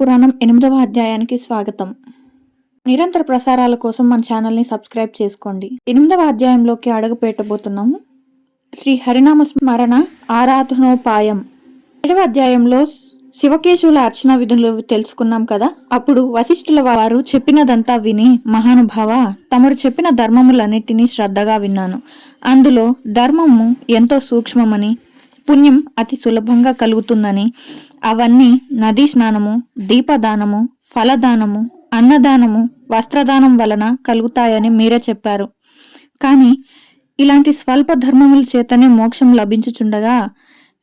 పురాణం ఎనిమిదవ అధ్యాయానికి స్వాగతం. నిరంతర ప్రసారాల కోసం మన ఛానల్ని సబ్స్క్రైబ్ చేసుకోండి. ఎనిమిదవ అధ్యాయంలోకి అడుగు పెట్టబోతున్నాము. శ్రీ హరినామ స్మరణ ఆరాధనోపాయం. ఏడవ అధ్యాయంలో శివకేశవుల అర్చన విధులు తెలుసుకున్నాం కదా? అప్పుడు వశిష్ఠుల వారు చెప్పినదంతా విని మహానుభావ తమరు చెప్పిన ధర్మములన్నిటినీ శ్రద్ధగా విన్నాను. అందులో ధర్మము ఎంతో సూక్ష్మమని పుణ్యం అతి సులభంగా కలుగుతుందని. అవన్నీ నదీ స్నానము దీపదానము ఫలదానము అన్నదానము వస్త్రదానం వలన కలుగుతాయని మీరే చెప్పారు. కానీ ఇలాంటి స్వల్ప ధర్మముల చేతనే మోక్షం లభించుచుండగా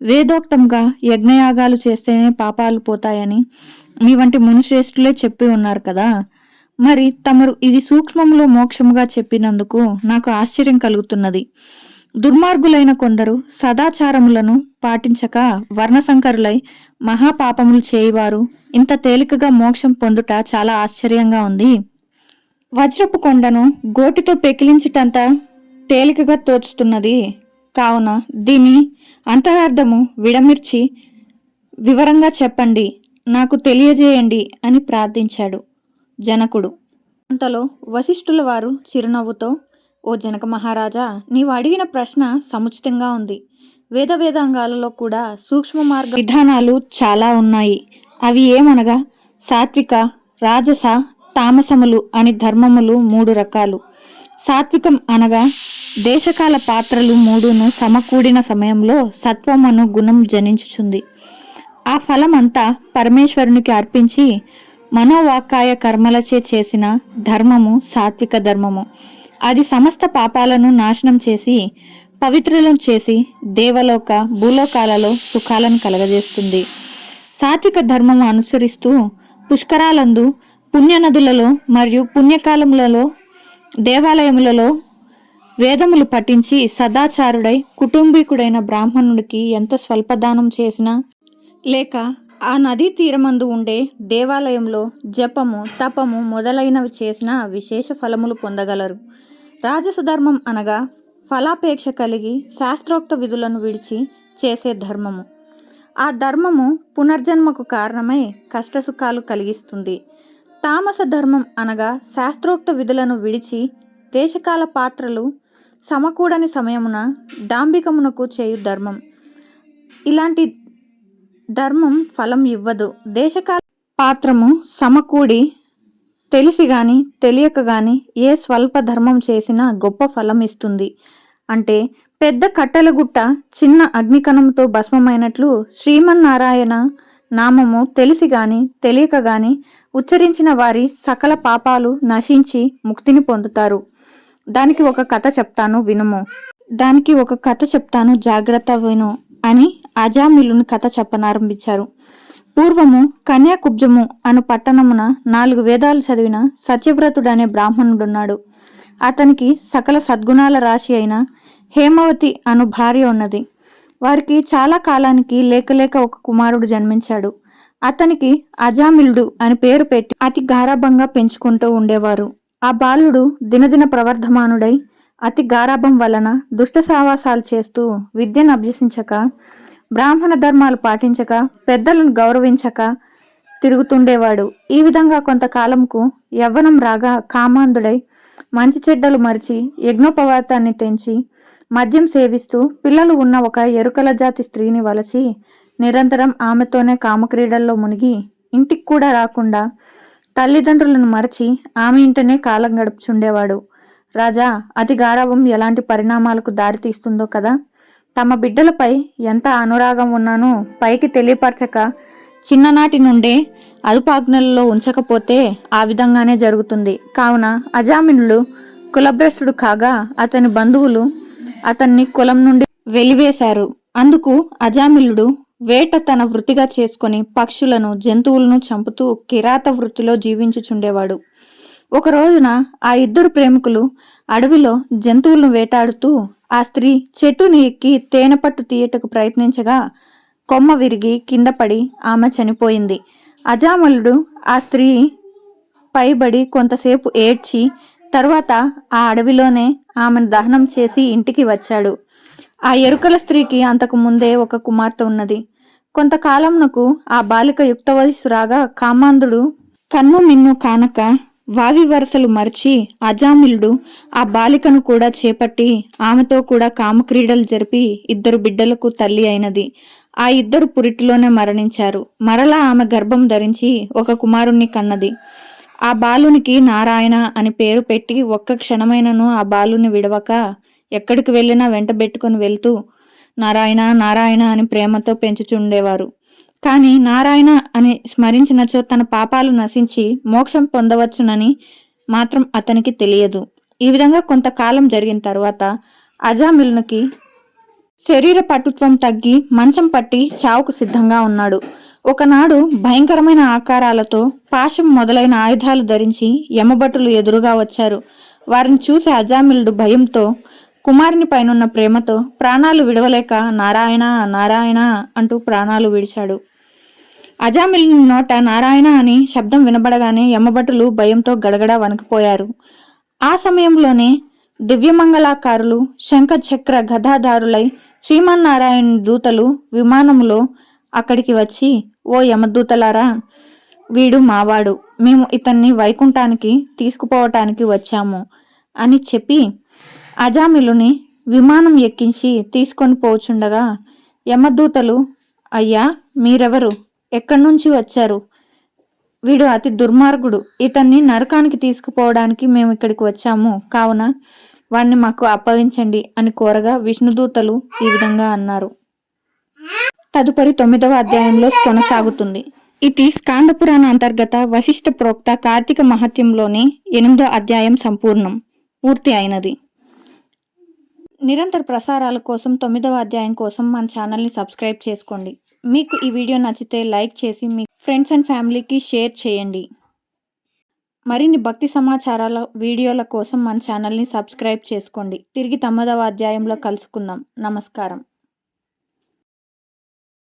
వేదోక్తంగా యజ్ఞయాగాలు చేస్తేనే పాపాలు పోతాయని మీ వంటి మునిశ్రేష్ఠులే చెప్పి ఉన్నారు కదా. మరి తమరు ఇది సూక్ష్మంలో మోక్షముగా చెప్పినందుకు నాకు ఆశ్చర్యం కలుగుతున్నది. దుర్మార్గులైన కొందరు సదాచారములను పాటించక వర్ణసంకరులై మహాపాపములు చేయువారు. ఇంత తేలికగా మోక్షం పొందుట చాలా ఆశ్చర్యంగా ఉంది. వజ్రపు కొండను గోటితో పెకిలించుటంత తేలికగా తోచుతున్నది. కావున దీని అంతరార్థము విడమిర్చి వివరంగా చెప్పండి. నాకు తెలియజేయండి అని ప్రార్థించాడు జనకుడు. అంతలో వశిష్ఠుల వారు చిరునవ్వుతో ఓ జనక మహారాజా నీవు అడిగిన ప్రశ్న సముచితంగా ఉంది. వేద వేదాంగాలలో కూడా సూక్ష్మ మార్గ విధానాలు చాలా ఉన్నాయి. అవి ఏమనగా సాత్విక రాజస తామసములు అని ధర్మములు మూడు రకాలు. సాత్వికం అనగా దేశకాల పాత్రలు మూడును సమకూడిన సమయంలో సత్వమును గుణం జనించుచుంది. ఆ ఫలమంతా పరమేశ్వరునికి అర్పించి మనోవాకాయ కర్మలచే చేసిన ధర్మము సాత్విక ధర్మము. అది సమస్త పాపాలను నాశనం చేసి పవిత్రులను చేసి దేవలోక భూలోకాలలో సుఖాలను కలగజేస్తుంది. సాత్విక ధర్మం అనుసరిస్తూ పుష్కరాలందు పుణ్యనదులలో మరియు పుణ్యకాలములలో దేవాలయములలో వేదములు పఠించి సదాచారుడై కుటుంబీకుడైన బ్రాహ్మణుడికి ఎంత స్వల్పదానం చేసినా లేక ఆ నదీ తీరమందు ఉండే దేవాలయంలో జపము తపము మొదలైనవి చేసిన విశేష ఫలములు పొందగలరు. రాజస ధర్మం అనగా ఫలాపేక్ష కలిగి శాస్త్రోక్త విధులను విడిచి చేసే ధర్మము. ఆ ధర్మము పునర్జన్మకు కారణమై కష్టసుఖాలు కలిగిస్తుంది. తామస ధర్మం అనగా శాస్త్రోక్త విధులను విడిచి దేశకాల పాత్రలు సమకూడని సమయమున డాంబికమునకు చేయు ధర్మం. ఇలాంటి ధర్మం ఫలం ఇవ్వదు. దేశకాల పాత్రము సమకూడి తెలిసి గాని తెలియక గాని ఏ స్వల్ప ధర్మం చేసినా గొప్ప ఫలం ఇస్తుంది. అంటే పెద్ద కట్టెల గుట్ట చిన్న అగ్నికణంతో భస్మమైనట్లు శ్రీమన్నారాయణ నామము తెలిసి గాని తెలియక గాని ఉచ్చరించిన వారి సకల పాపాలు నశించి ముక్తిని పొందుతారు. దానికి ఒక కథ చెప్తాను వినుము. దానికి ఒక కథ చెప్తాను జాగ్రత్త విను అని అజామిలుని కథ చెప్పనారంభించారు. పూర్వము కన్యాకుబ్జము అను పట్టణమున నాలుగు వేదాలు చదివిన సత్యవ్రతుడు అనే బ్రాహ్మణుడున్నాడు. అతనికి సకల సద్గుణాల రాశి అయిన హేమవతి అను భార్య ఉన్నది. వారికి చాలా కాలానికి లేకలేక ఒక కుమారుడు జన్మించాడు. అతనికి అజామిలుడు అని పేరు పెట్టి అతి గారాభంగా పెంచుకుంటూ ఉండేవారు. ఆ బాలుడు దినదిన ప్రవర్ధమానుడై అతి గారాభం వలన దుష్ట సావాసాలు చేస్తూ విద్యను అభ్యసించక బ్రాహ్మణ ధర్మాలు పాటించక పెద్దలను గౌరవించక తిరుగుతుండేవాడు. ఈ విధంగా కొంతకాలంకు యవ్వనం రాగా కామాంధుడై మంచి చెడ్డలు మరిచి యజ్ఞోపవాతాన్ని తెంచి మద్యం సేవిస్తూ పిల్లలు ఉన్న ఒక ఎరుకల జాతి స్త్రీని వలసి నిరంతరం ఆమెతోనే కామక్రీడల్లో మునిగి ఇంటికి కూడా రాకుండా తల్లిదండ్రులను మరచి ఆమె ఇంటనే కాలం గడుపుచుండేవాడు. రాజా అతి గారాభం ఎలాంటి పరిణామాలకు దారితీస్తుందో కదా? తమ బిడ్డలపై ఎంత అనురాగం ఉన్నానో పైకి తెలియపరచక చిన్ననాటి నుండే అదుపాజ్ఞల్లో ఉంచకపోతే ఆ విధంగానే జరుగుతుంది. కావున అజామినుడు కులభ్రష్టుడు కాగా అతని బంధువులు అతన్ని కులం నుండి వెలివేశారు. అందుకు అజామిలుడు వేట తన వృత్తిగా చేసుకొని పక్షులను జంతువులను చంపుతూ కిరాత వృత్తిలో జీవించుచుండేవాడు. ఒక రోజున ఆ ఇద్దరు ప్రేమికులు అడవిలో జంతువులను వేటాడుతూ ఆ స్త్రీ చెట్టుని ఎక్కి తేనె పట్టు తీయటకు ప్రయత్నించగా కొమ్మ విరిగి కింద పడి ఆమె చనిపోయింది. అజామలుడు ఆ స్త్రీ పైబడి కొంతసేపు ఏడ్చి తర్వాత ఆ అడవిలోనే ఆమెను దహనం చేసి ఇంటికి వచ్చాడు. ఆ ఎరుకల స్త్రీకి అంతకు ముందే ఒక కుమార్తె ఉన్నది. కొంతకాలంనకు ఆ బాలిక యుక్త వయస్సు రాగా కామాంధుడు కన్ను మిన్ను కానక వావి వరసలు మరిచి అజామిలుడు ఆ బాలికను కూడా చేపట్టి ఆమెతో కూడా కామక్రీడలు జరిపి ఇద్దరు బిడ్డలకు తల్లి అయినది. ఆ ఇద్దరు పురిటిలోనే మరణించారు. మరలా ఆమె గర్భం ధరించి ఒక కుమారుణ్ణి కన్నది. ఆ బాలునికి నారాయణ అని పేరు పెట్టి ఒక్క క్షణమైనను ఆ బాలుని విడవక ఎక్కడికి వెళ్ళినా వెంటబెట్టుకుని వెళ్తూ నారాయణ నారాయణ అని ప్రేమతో పెంచుచుండేవారు. కానీ నారాయణ అని స్మరించినచో తన పాపాలు నశించి మోక్షం పొందవచ్చునని మాత్రం అతనికి తెలియదు. ఈ విధంగా కొంతకాలం జరిగిన తర్వాత అజామిల్నుకి శరీర పటుత్వం తగ్గి మంచం పట్టి చావుకు సిద్ధంగా ఉన్నాడు. ఒకనాడు భయంకరమైన ఆకారాలతో పాశం మొదలైన ఆయుధాలు ధరించి యమభటులు ఎదురుగా వచ్చారు. వారిని చూసి అజామిలుడు భయంతో కుమారుని పైనున్న ప్రేమతో ప్రాణాలు విడవలేక నారాయణ నారాయణ అంటూ ప్రాణాలు విడిచాడు. అజామిలుని నోట నారాయణ అని శబ్దం వినబడగానే యమభటులు భయంతో గడగడ వణికిపోయారు. ఆ సమయంలోనే దివ్యమంగళాకారులు శంఖ చక్ర గదాధారులై శ్రీమన్నారాయణ దూతలు విమానంలో అక్కడికి వచ్చి ఓ యమదూతలారా వీడు మావాడు. మేము ఇతన్ని వైకుంఠానికి తీసుకుపోవటానికి వచ్చాము అని చెప్పి అజామిలుని విమానం ఎక్కించి తీసుకొని పోచుండగా యమదూతలు అయ్యా మీరెవరు? ఎక్కడి నుంచి వచ్చారు? వీడు అతి దుర్మార్గుడు. ఇతన్ని నరకానికి తీసుకుపోవడానికి మేము ఇక్కడికి వచ్చాము. కావున వాణ్ణి మాకు అప్పగించండి అని కోరగా విష్ణుదూతలు ఈ విధంగా అన్నారు. తదుపరి తొమ్మిదవ అధ్యాయంలో కొనసాగుతుంది. ఇది స్కాంద పురాణ అంతర్గత వశిష్ఠ ప్రోక్త కార్తీక మహత్యంలోని ఎనిమిదో అధ్యాయం సంపూర్ణం పూర్తి అయినది. నిరంతర ప్రసారాల కోసం తొమ్మిదవ అధ్యాయం కోసం మన ఛానల్ని సబ్స్క్రైబ్ చేసుకోండి. మీకు ఈ వీడియో నచ్చితే లైక్ చేసి మీ ఫ్రెండ్స్ అండ్ ఫ్యామిలీకి షేర్ చేయండి. మరిన్ని భక్తి సమాచారాల వీడియోల కోసం మన ఛానల్ని సబ్స్క్రైబ్ చేసుకోండి. తిరిగి తొమ్మిదవ అధ్యాయంలో కలుసుకుందాం. నమస్కారం.